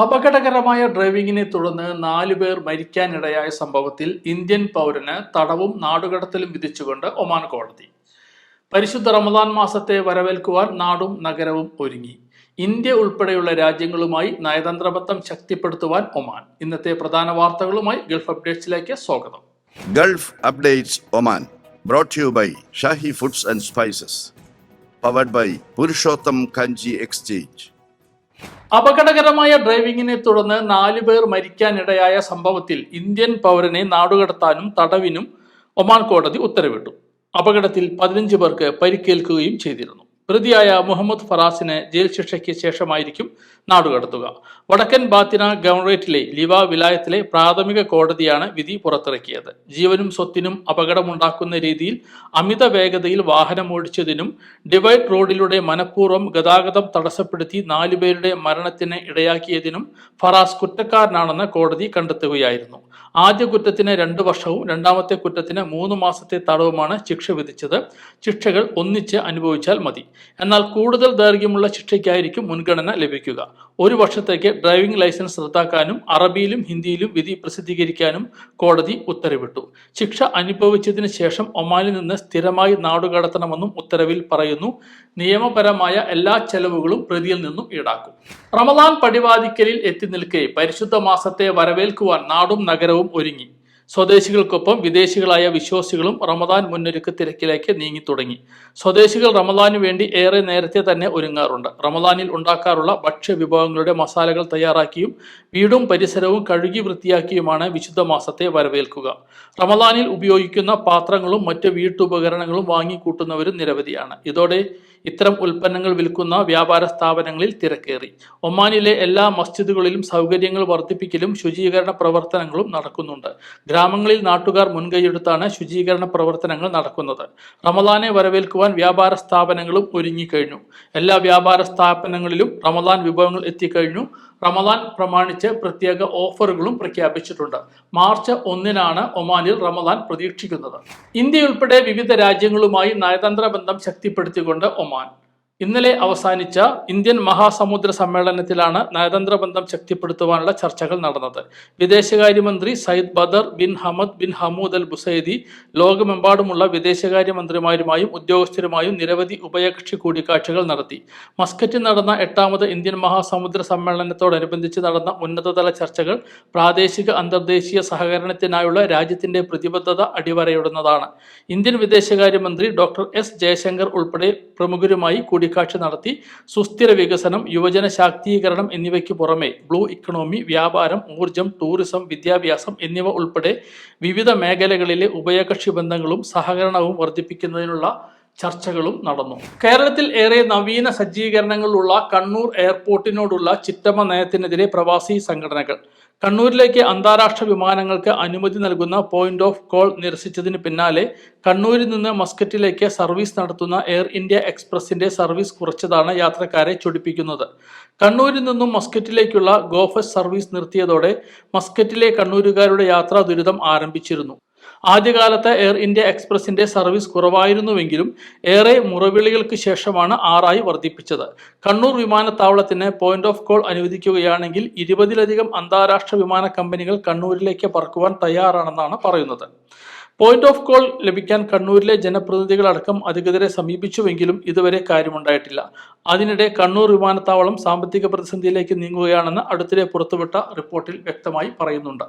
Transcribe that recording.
അപകടകരമായ ഡ്രൈവിംഗിനെ തുടർന്ന് നാലു പേർ മരിക്കാനിടയായ സംഭവത്തിൽ ഇന്ത്യൻ പൗരന് തടവും നാടുകടത്തലും വിധിച്ചുകൊണ്ട് ഒമാൻ കോടതി. പരിശുദ്ധ റമദാൻ മാസത്തെ വരവേൽക്കുവാൻ നാടും നഗരവും ഒരുങ്ങി. ഇന്ത്യ ഉൾപ്പെടെയുള്ള രാജ്യങ്ങളുമായി നയതന്ത്ര ബന്ധം ശക്തിപ്പെടുത്തുവാൻ ഒമാൻ. ഇന്നത്തെ പ്രധാന വാർത്തകളുമായി ഗൾഫ് അപ്ഡേറ്റ്സിലേക്ക് സ്വാഗതം. Gulf updates Oman brought you by Shahi foods and spices powered by Purushottam Kanji exchange. അപകടകരമായ ഡ്രൈവിംഗിനെ തുടർന്ന് നാലു പേർ മരിക്കാനിടയായ സംഭവത്തിൽ ഇന്ത്യൻ പൗരനെ നാടുകടത്താനും തടവിനും ഒമാൻ കോടതി ഉത്തരവിട്ടു. അപകടത്തിൽ പതിനഞ്ച് പേർക്ക് പരിക്കേൽക്കുകയും ചെയ്തിരുന്നു. പ്രതിയായ മുഹമ്മദ് ഫറാസിനെ ജയിൽ ശിക്ഷയ്ക്ക് ശേഷമായിരിക്കും നാടുകടത്തുക വടക്കൻ ബാത്തിന ഗവർണറേറ്റിലെ ലിവ വിലായത്തിലെ പ്രാഥമിക കോടതിയാണ് വിധി പുറത്തിറക്കിയത്. ജീവനും സ്വത്തിനും അപകടമുണ്ടാക്കുന്ന രീതിയിൽ അമിത വേഗതയിൽ വാഹനം ഓടിച്ചതിനും ഡിവൈഡ് റോഡിലൂടെ മനഃപൂർവം ഗതാഗതം തടസ്സപ്പെടുത്തി നാലുപേരുടെ മരണത്തിന് ഇടയാക്കിയതിനും ഫറാസ് കുറ്റക്കാരനാണെന്ന് കോടതി കണ്ടെത്തുകയായിരുന്നു. ആദ്യ കുറ്റത്തിന് രണ്ട് വർഷവും രണ്ടാമത്തെ കുറ്റത്തിന് മൂന്ന് മാസത്തെ തടവുമാണ് ശിക്ഷ വിധിച്ചത്. ശിക്ഷകൾ ഒന്നിച്ച് അനുഭവിച്ചാൽ മതി. എന്നാൽ കൂടുതൽ ദൈർഘ്യമുള്ള ശിക്ഷയ്ക്കായിരിക്കും മുൻഗണന ലഭിക്കുക. ഒരു വർഷത്തേക്ക് ഡ്രൈവിംഗ് ലൈസൻസ് റദ്ദാക്കാനും അറബിയിലും ഹിന്ദിയിലും വിധി പ്രസിദ്ധീകരിക്കാനും കോടതി ഉത്തരവിട്ടു. ശിക്ഷ അനുഭവിച്ചതിന് ശേഷം ഒമാനിൽ നിന്ന് സ്ഥിരമായി നാടുകടത്തണമെന്നും ഉത്തരവിൽ പറയുന്നു. നിയമപരമായ എല്ലാ ചെലവുകളും പ്രതിയിൽ നിന്നും ഈടാക്കും. റമദാൻ പടിവാതിക്കലിൽ എത്തി നിൽക്കെ പരിശുദ്ധ മാസത്തെ വരവേൽക്കുവാൻ നാടും നഗരവും ഒരുങ്ങി. സ്വദേശികൾക്കൊപ്പം വിദേശികളായ വിശ്വാസികളും റമദാൻ മുന്നൊരുക്ക തിരക്കിലേക്ക് നീങ്ങി തുടങ്ങി. സ്വദേശികൾ റമദാനു വേണ്ടി ഏറെ നേരത്തെ തന്നെ ഒരുങ്ങാറുണ്ട്. റമദാനിൽ ഉണ്ടാക്കാറുള്ള ഭക്ഷ്യ വിഭവങ്ങളുടെ മസാലകൾ തയ്യാറാക്കിയും വീടും പരിസരവും കഴുകി വൃത്തിയാക്കിയുമാണ് വിശുദ്ധ മാസത്തെ വരവേൽക്കുക. റമദാനിൽ ഉപയോഗിക്കുന്ന പാത്രങ്ങളും മറ്റ് വീട്ടുപകരണങ്ങളും വാങ്ങിക്കൂട്ടുന്നവരും നിരവധിയാണ്. ഇതോടെ ഇത്തരം ഉൽപ്പന്നങ്ങൾ വിൽക്കുന്ന വ്യാപാര സ്ഥാപനങ്ങളിൽ തിരക്കേറി. ഒമാനിലെ എല്ലാ മസ്ജിദുകളിലും സൗകര്യങ്ങൾ വർദ്ധിപ്പിക്കലും ശുചീകരണ പ്രവർത്തനങ്ങളും നടക്കുന്നുണ്ട്. ഗ്രാമങ്ങളിൽ നാട്ടുകാർ മുൻകൈയെടുത്താണ് ശുചീകരണ പ്രവർത്തനങ്ങൾ നടക്കുന്നത്. റമദാനെ വരവേൽക്കുവാൻ വ്യാപാര സ്ഥാപനങ്ങളും ഒരുങ്ങിക്കഴിഞ്ഞു. എല്ലാ വ്യാപാര സ്ഥാപനങ്ങളിലും റമദാൻ വിഭവങ്ങൾ എത്തിക്കഴിഞ്ഞു. റമദാൻ പ്രമാണിച്ച് പ്രത്യേക ഓഫറുകളും പ്രഖ്യാപിച്ചിട്ടുണ്ട്. മാർച്ച് ഒന്നിനാണ് ഒമാനിൽ റമദാൻ പ്രതീക്ഷിക്കുന്നത്. ഇന്ത്യ ഉൾപ്പെടെ വിവിധ രാജ്യങ്ങളുമായി നയതന്ത്ര ബന്ധം ശക്തിപ്പെടുത്തിക്കൊണ്ട് ഒമാൻ ഇന്നലെ അവസാനിച്ച ഇന്ത്യൻ മഹാസമുദ്ര സമ്മേളനത്തിലാണ് നയതന്ത്ര ബന്ധം ശക്തിപ്പെടുത്തുവാനുള്ള ചർച്ചകൾ നടന്നത്. വിദേശകാര്യമന്ത്രി Sayyid Badr bin Hamad bin Hamoud Al Busaidi ലോകമെമ്പാടുമുള്ള വിദേശകാര്യമന്ത്രിമാരുമായും ഉദ്യോഗസ്ഥരുമായും നിരവധി ഉഭയകക്ഷി കൂടിക്കാഴ്ചകൾ നടത്തി. മസ്കറ്റിൽ നടന്ന എട്ടാമത് ഇന്ത്യൻ മഹാസമുദ്ര സമ്മേളനത്തോടനുബന്ധിച്ച് നടന്ന ഉന്നതതല ചർച്ചകൾ പ്രാദേശിക അന്തർദേശീയ സഹകരണത്തിനായുള്ള രാജ്യത്തിന്റെ പ്രതിബദ്ധത അടിവരയിടുന്നതാണ്. ഇന്ത്യൻ വിദേശകാര്യമന്ത്രി ഡോക്ടർ എസ് ജയശങ്കർ ഉൾപ്പെടെ പ്രമുഖരുമായി കൂടിക്കാഴ്ച നടത്തി സുസ്ഥിര വികസനം യുവജന ശാക്തീകരണം എന്നിവയ്ക്ക് പുറമെ ബ്ലൂ ഇക്കണോമി വ്യാപാരം ഊർജം ടൂറിസം വിദ്യാഭ്യാസം എന്നിവ ഉൾപ്പെടെ വിവിധ മേഖലകളിലെ ഉഭയകക്ഷി ബന്ധങ്ങളും സഹകരണവും വർദ്ധിപ്പിക്കുന്നതിനുള്ള ചർച്ചകളും നടന്നു. കേരളത്തിൽ ഏറെ നവീന സജ്ജീകരണങ്ങളുള്ള കണ്ണൂർ എയർപോർട്ടിനോടുള്ള ചിറ്റമ്മ നയത്തിനെതിരെ പ്രവാസി സംഘടനകൾ. കണ്ണൂരിലേക്ക് അന്താരാഷ്ട്ര വിമാനങ്ങൾക്ക് അനുമതി നൽകുന്ന പോയിന്റ് ഓഫ് കോൾ നിരസിച്ചതിന് പിന്നാലെ കണ്ണൂരിൽ നിന്ന് മസ്കറ്റിലേക്ക് സർവീസ് നടത്തുന്ന എയർ ഇന്ത്യ എക്സ്പ്രസിന്റെ സർവീസ് കുറച്ചതാണ് യാത്രക്കാരെ ചൊടിപ്പിക്കുന്നത്. കണ്ണൂരിൽ നിന്നും മസ്കറ്റിലേക്കുള്ള ഗോഫസ് സർവീസ് നിർത്തിയതോടെ മസ്കറ്റിലെ കണ്ണൂരുകാരുടെ യാത്രാ ദുരിതം ആരംഭിച്ചിരുന്നു. ആദ്യകാലത്ത് എയർ ഇന്ത്യ എക്സ്പ്രസിന്റെ സർവീസ് കുറവായിരുന്നുവെങ്കിലും ഏറെ മുറവിളികൾക്ക് ശേഷമാണ് ആറായി വർദ്ധിപ്പിച്ചത്. കണ്ണൂർ വിമാനത്താവളത്തിന് പോയിന്റ് ഓഫ് കോൾ അനുവദിക്കുകയാണെങ്കിൽ ഇരുപതിലധികം അന്താരാഷ്ട്ര വിമാന കമ്പനികൾ കണ്ണൂരിലേക്ക് പറക്കുവാൻ തയ്യാറാണെന്നാണ് പറയുന്നത്. പോയിന്റ് ഓഫ് കോൾ ലഭിക്കാൻ കണ്ണൂരിലെ ജനപ്രതിനിധികളടക്കം അധികൃതരെ സമീപിച്ചുവെങ്കിലും ഇതുവരെ കാര്യമുണ്ടായിട്ടില്ല. അതിനിടെ കണ്ണൂർ വിമാനത്താവളം സാമ്പത്തിക പ്രതിസന്ധിയിലേക്ക് നീങ്ങുകയാണെന്ന് അടുത്തിടെ പുറത്തുവിട്ട റിപ്പോർട്ടിൽ വ്യക്തമായി പറയുന്നുണ്ട്.